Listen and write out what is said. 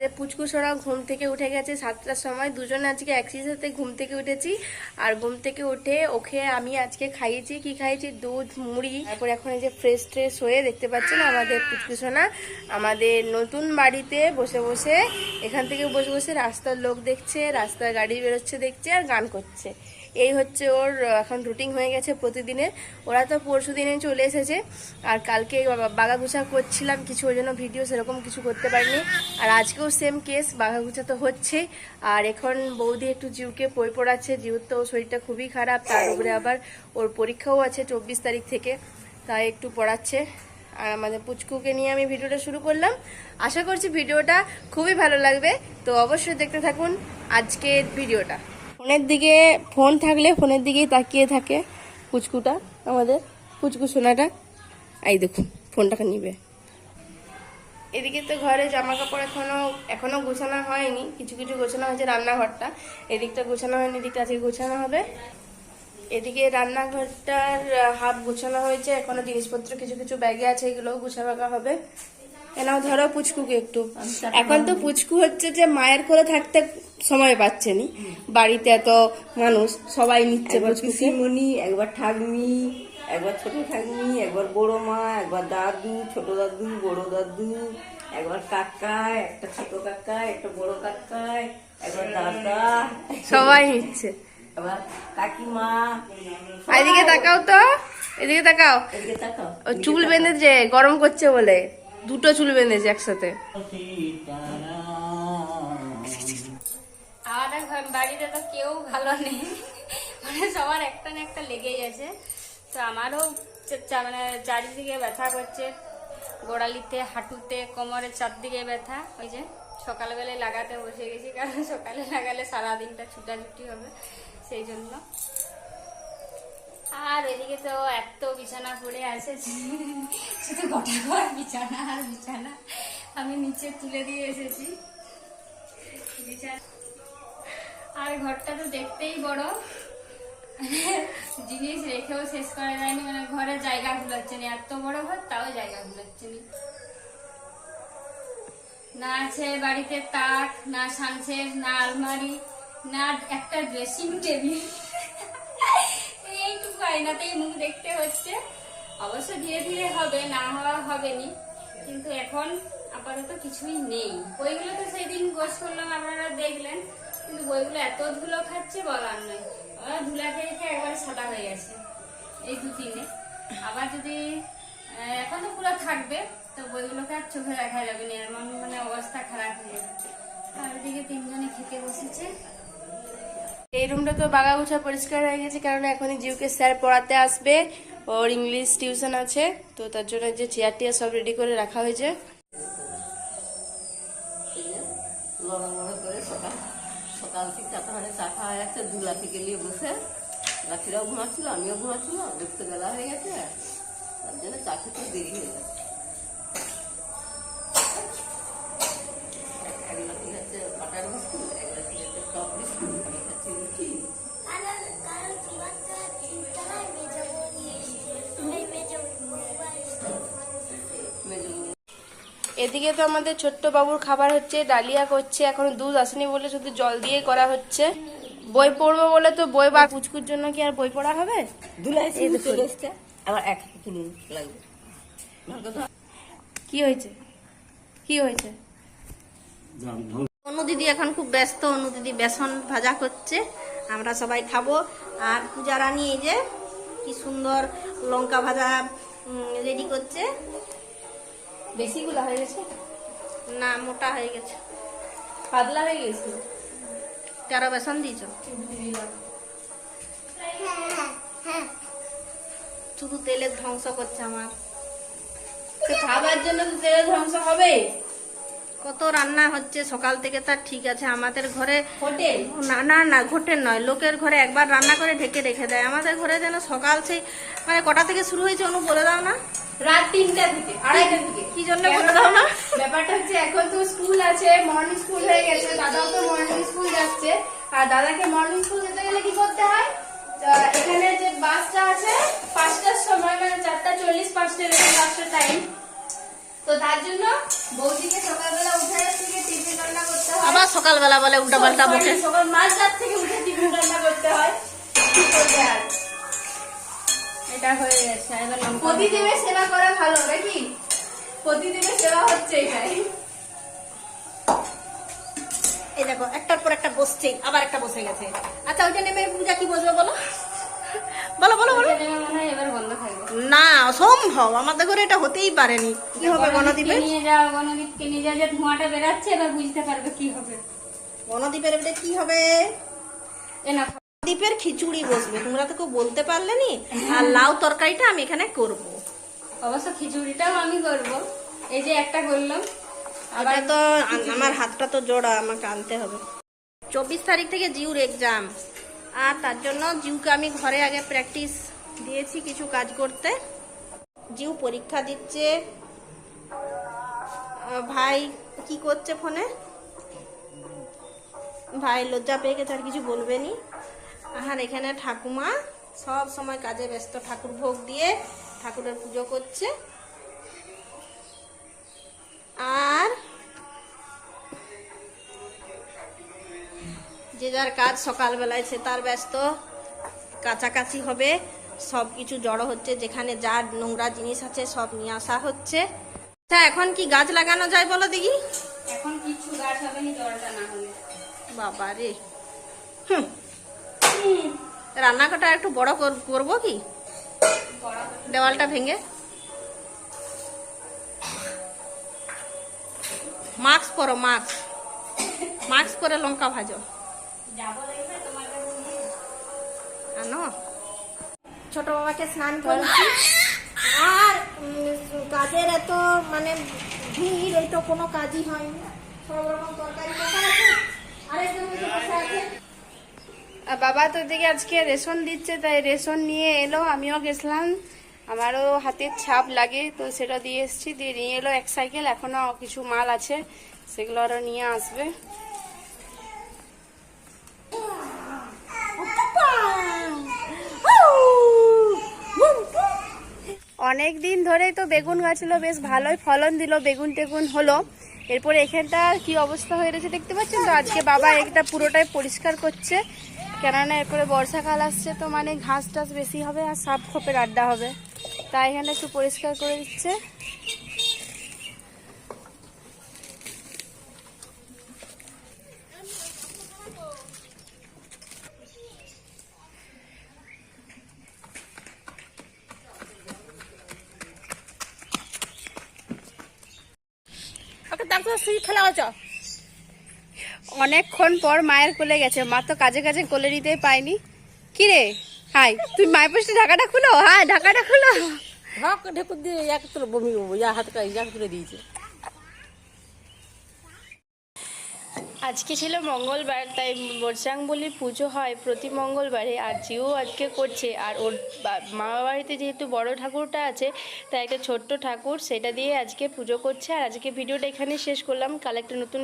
আমাদের পুচকুসোরা ঘুম থেকে উঠে গেছে সাতটার সময়। দুজনে আজকে একই সাথে ঘুম থেকে উঠেছি। আর ঘুম থেকে উঠে ওকে আমি আজকে খাইয়েছি। কি খাইয়েছি? দুধ, মুড়ি। তারপর এখন এই যে ফ্রেশ ট্রেশ হয়ে দেখতে পাচ্ছেন আমাদের পুচকুসোনা। আমাদের নতুন বাড়িতে বসে বসে, এখান থেকে বসে বসে রাস্তার লোক দেখছে, রাস্তার গাড়ি বেরোচ্ছে দেখছে আর গান করছে। এই হচ্ছে ওর এখন রুটিন হয়ে গেছে প্রতিদিনের ওরা তো পরশু দিনে চলে এসেছে। আর কালকে বাগাগুছা করছিলাম, কিছু ওই জন্য ভিডিও সেরকম কিছু করতে পারিনি। আর আজকেও সেম কেস বাগাগুছা তো হচ্ছে আর এখন বৌদি একটু জিউকে বই পড়াচ্ছে। জিউর তো শরীরটা খুবই খারাপ, তার উপরে আবার ওর পরীক্ষাও আছে চব্বিশ তারিখ থেকে, তাই একটু পড়াচ্ছে। আর আমাদের পুচকুকে নিয়ে আমি ভিডিওটা শুরু করলাম। আশা করছি ভিডিওটা খুবই ভালো লাগবে। তো অবশ্যই দেখতে থাকুন আজকের ভিডিওটা ফোনের দিকে ফোন থাকলে ফোনের দিকেই তাকিয়ে থাকে কুচকুটা আমাদের কুচকু সোনাটা। এই দেখুন, ফোনটাকে নিবে। এদিকে তো ঘরে জামা কাপড় এখনও এখনও গোছানো হয়নি। কিছু কিছু গোছানো হয়েছে রান্নাঘরটা। এদিকটা গোছানো হয়নি, এদিকটা আজকে গোছানো হবে। এদিকে রান্নাঘরটার হাফ গোছানো হয়েছে। এখনও জিনিসপত্র কিছু কিছু ব্যাগে আছে, এগুলোও গুছাবাকা হবে। এনাও ধরো পুচকুকে একটু। এখন তো পুচকু হচ্ছে যে মায়ের কোলে থাকতে সময় পাচ্ছে নি। বাড়িতে এত মানুষ সবাই নিচ্ছে পিসিমণি একবার ঠাকমি একবার ছোট ঠাকমি একবার বড় মা একবার দাদু ছোট দাদু বড় দাদু একবার কাকা একটা ছোট কাকা একটা বড় কাকা একবার দাদা। সবাই নিচ্ছে। আবার কাকিমা। এদিকে তাকাও তো এদিকে তাকাও। এদিকে তাকাও। ও চুল বেঁধেছে গরম করছে বলে। দুটো চুল বেঁধেছে একসাথে। আমাদের বাড়িতে তো কেউ ভালো নেই। মানে সবার একটা না একটা লেগেই আছে। তো আমারও মানে চারিদিকে ব্যথা করছে। গোড়ালিতে, হাঁটুতে, কোমরের চারদিকে ব্যথা। ওই যে সকালবেলায় লাগাতে বসে গেছি, কারণ সকালে লাগালে সারাদিনটা ছুটাছুটি হবে, সেই জন্য। আর এদিকে তো এত বিছানা পড়ে আছে শুধু গোটা ঘর বিছানা আর বিছানা আমি নিচে তুলে দিয়ে এসেছি। আর ঘরটা তো দেখতেই বড়। জিনিস রেখেও শেষ করা যায়নি মানে ঘরে জায়গা গুলাচ্ছে না। এত বড় ঘর, তাও জায়গা গুলাচ্ছে না। না আছে বাড়িতে তাক, না সানসেট, না আলমারি, না একটা ড্রেসিং টেবিল আয়নাতেই মুখ দেখতে হচ্ছে। অবশ্য ধীরে ধীরে হবে, না হওয়া হবে নি কিন্তু এখন আপাতত কিছুই নেই। বইগুলো তো সেই দিন গোছ করলাম, আপনারা দেখলেন। কিন্তু বইগুলো এত ধুলো খাচ্ছে বলার নয়। ওরা ধুলা খেয়ে খেয়ে একবারে সাদা হয়ে গেছে এই দু তিনে আবার যদি এখন তো পুরো থাকবে, তো বইগুলোকে আর চোখে দেখা যাবে না। এমন মানে অবস্থা খারাপ হয়ে যাবে আর ওদিকে তিনজনে খেতে বসেছে। এই রুমটা তো বাগা বাগাগুছা পরিষ্কার হয়ে গেছে, কারণ এখনই জিউকে স্যার পড়াতে আসবে। ওর ইংলিশ টিউশন আছে, তো তার জন্য যে চেয়ার টিয়ার সব রেডি করে রাখা হয়েছে। সকাল সকাল থেকে তারপরে চা খাওয়া যাচ্ছে দু লাঠি গেলিয়ে বসে। লাঠিরাও ঘুমাচ্ছিল, আমিও ঘুমাচ্ছিলাম, দেখতে বেলা হয়ে গেছে। তার জন্য চা খেতে দেরি হয়ে যাচ্ছে। এদিকে তো আমাদের ছোট্ট বাবুর খাবার হচ্ছে ডালিয়া করছে এখন দুধ আসেনি বলে শুধু জল দিয়ে করা হচ্ছে। বই পড়ব বলে তো বই বা পুচকুর জন্য কি আর বই পড়া হবে? কি হয়েছে? কি হয়েছে? অনু দিদি এখন খুব ব্যস্ত অনু দিদি বেসন ভাজা করছে। আমরা সবাই খাব। আর পূজা রানী এই যে কি সুন্দর লঙ্কা ভাজা রেডি করছে। বেশিগুলো হয়ে গেছে? না মোটা হয়ে গেছে। পাতলা হয়ে গেছে? তারা বেসন দিয়েছ? শুধু তেলের ধ্বংস করছে আমার। খাবার জন্য তো তেলের ধ্বংস হবে? কত রান্না হচ্ছে সকাল থেকে তার ঠিক আছে। আমাদের ঘরে না না না ঘটের নয়। লোকের ঘরে একবার রান্না করে ঢেকে রেখে দেয়। আমাদের ঘরে যেন সকাল সেই মানে কটা থেকে শুরু হয়েছে অনু বলে দাও না। রাত তিনটা থেকে আড়াইটা থেকে কি জন্য বলে দাও না? ব্যাপারটা হচ্ছে এখন তো স্কুল আছে মর্নিং স্কুল হয়ে গেছে দাদাও তো মর্নিং স্কুল যাচ্ছে। আর দাদাকে মর্নিং স্কুল যেতে গেলে কি করতে হয়? এখানে যে বাসটা আছে পাঁচটার সময় মানে চারটা চল্লিশ পাঁচটা টাইম তো তার জন্য বৌদিকে সকালবেলা উঠে থেকে টিফিন রান্না সকালবেলা বলে উল্টা পাল্টা বকে সকাল মাঝরাত থেকে উঠে টিফিন রান্না করতে হয়। কি করবে আর? এটা হয়ে গেছে এবার প্রতিদিনের সেবা করা ভালো নাকি? প্রতিদিনের সেবা হচ্ছে এটাই। এই দেখো একটার পর একটা বসছে আবার একটা বসে গেছে। আচ্ছা ওইটা নেমে পূজা কি বসবে বলো? বলো বলো বলো। না অসম্ভব আমাদের ঘরে এটা হতেই পারেনি। কি হবে গণদ্বীপে গণদ্বীপকে নিয়ে যাও গণদ্বীপকে নিয়ে যাও যে ধোঁয়াটা বেরাচ্ছে এবার বুঝতে পারবে কি হবে। গণদ্বীপের এটা কি হবে? এ না। দ্বীপের খিচুড়ি বসবে। তোমরা তো কেউ বলতে পারলে নি। আর লাউ তরকারিটা আমি এখানে করব। অবশ্য খিচুড়িটাও আমি করব। এই যে একটা করলাম। আবার তো আমার হাতটা তো জোড়া আমাকে আনতে হবে। চব্বিশ তারিখ থেকে জিউর এক্সাম আর তার জন্য জিউকে আমি ঘরে আগে প্র্যাকটিস দিয়েছি কিছু কাজ করতে। জিউ পরীক্ষা দিচ্ছে। ভাই কি করছে ফোনে? ভাই লজ্জা পেয়ে গেছে, আর কিছু বলবে নি আর এখানে ঠাকুমা সব সময় কাজে ব্যস্ত, ঠাকুর ভোগ দিয়ে ঠাকুরের পুজো করছে। আর যে যার কাজ সকালবেলায় সে তার ব্যস্ত। কাছাকাছি হবে। সব কিছু জড়ো হচ্ছে। যেখানে যার নোংরা জিনিস আছে সব নিয়ে আসা হচ্ছে। আচ্ছা এখন কি গাছ লাগানো যায় বলো দেখি? এখন কিছু গাছ হবে না জলটা না হলে। বাবা রে। হুম। রান্নাঘরটা একটু বড় কর- করব কি? দেওয়ালটা ভেঙে। মাস্ক পরো মাস্ক। মাস্ক পরে লঙ্কা ভাজো। আনো। ছোট বাবাকে স্নান করছি আর কাজের এত মানে ভিড় এই তো কোনো কাজই হয়নি। বাবা তো দিকে আজকে রেশন দিচ্ছে তাই রেশন নিয়ে এলো। আমিও গেছিলাম। আমারও হাতের ছাপ লাগে তো সেটা দিয়ে এসেছি। দিয়ে নিয়ে এলো এক সাইকেল। এখনও কিছু মাল আছে সেগুলো আরও নিয়ে আসবে। অনেক দিন ধরেই তো বেগুন গাছগুলো বেশ ভালোই ফলন দিল, বেগুন টেগুন হলো। এরপরে এখানটা কি অবস্থা হয়ে রয়েছে দেখতে পাচ্ছেন তো? আজকে বাবা এটা পুরোটাই পরিষ্কার করছে। কেননা এরপরে বর্ষাকাল আসছে তো মানে ঘাস টাস বেশি হবে আর সাপ খোপের আড্ডা হবে। তাই এখানটা একটু পরিষ্কার করে দিচ্ছে। অনেকক্ষণ পর মায়ের কোলে গেছে। মা তো কাজে কাজে কোলে নিতেই পাইনি কি রে? হাই, তুই মায়ের পাশে ঢাকাটা খুলো? হ্যাঁ ঢাকাটা খুলো। ঢাক ঢেকুর দিয়ে এক তোর বমি হাত এক তুলে দিয়েছে। আজকে ছিল মঙ্গলবার, তাই বর্ষাঙ্গলির পুজো হয় প্রতি মঙ্গলবারে আর জিও আজকে করছে। আর ওর মামা বাড়িতে যেহেতু বড় ঠাকুরটা আছে, তাই একটা ছোট্ট ঠাকুর সেটা দিয়ে আজকে পুজো করছে। আর আজকে ভিডিওটা এখানে শেষ করলাম। কাল একটা নতুন